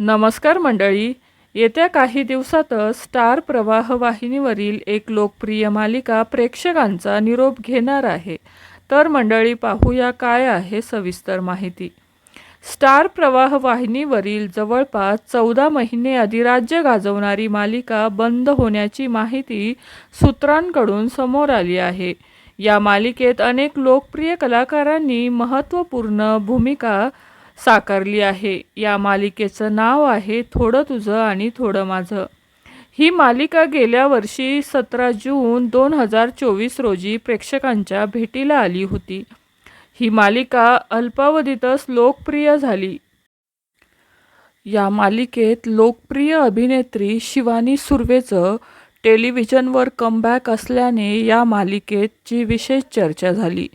नमस्कार मंडळी. येत्या काही दिवसातच स्टार प्रवाह वाहिनीवरील एक लोकप्रिय मालिका प्रेक्षकांचा निरोप घेणार आहे. तर मंडळी पाहूया काय आहे सविस्तर माहिती. स्टार प्रवाह वाहिनीवरील जवळपास चौदा महिने अधिराज्य गाजवणारी मालिका बंद होण्याची माहिती सूत्रांकडून समोर आली आहे. या मालिकेत अनेक लोकप्रिय कलाकारांनी महत्त्वपूर्ण भूमिका साकारली आहे. या मालिकेचं नाव आहे थोडं तुझं आणि थोडं माझं. ही मालिका गेल्या वर्षी सतरा जून दोन हजार चोवीस रोजी प्रेक्षकांच्या भेटीला आली होती. ही मालिका अल्पावधीतच लोकप्रिय झाली. या मालिकेत लोकप्रिय अभिनेत्री शिवानी सुर्वेचं टेलिव्हिजनवर कमबॅक असल्याने या मालिकेतची विशेष चर्चा झाली.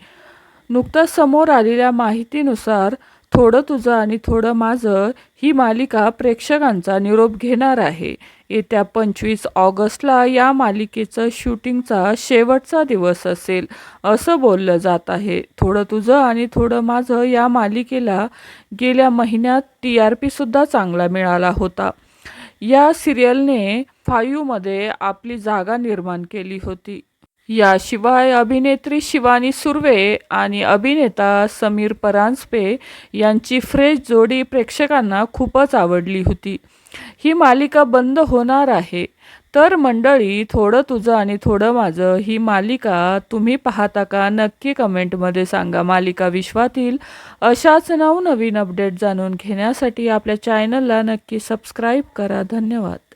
नुकताच समोर आलेल्या माहितीनुसार थोडं तुझं आणि थोडं माझं ही मालिका प्रेक्षकांचा निरोप घेणार आहे. येत्या पंचवीस ऑगस्टला या मालिकेचं शूटिंगचा शेवटचा दिवस असेल असं बोललं जात आहे. थोडं तुझं आणि थोडं माझं या मालिकेला गेल्या महिन्यात टी आर पीसुद्धा चांगला मिळाला होता. या सिरियलने फायूमध्ये आपली जागा निर्माण केली होती. याशिवाय अभिनेत्री शिवानी सुर्वे आणि अभिनेता समीर परांजपे यांची फ्रेश जोडी प्रेक्षकांना खूपच आवडली होती. ही मालिका बंद होणार आहे. तर मंडळी थोडं तुझं आणि थोडं माझं ही मालिका तुम्ही पाहता का नक्की कमेंटमध्ये सांगा. मालिका विश्वातील अशाच नवनवीन अपडेट जाणून घेण्यासाठी आपल्या चॅनलला नक्की सबस्क्राईब करा. धन्यवाद.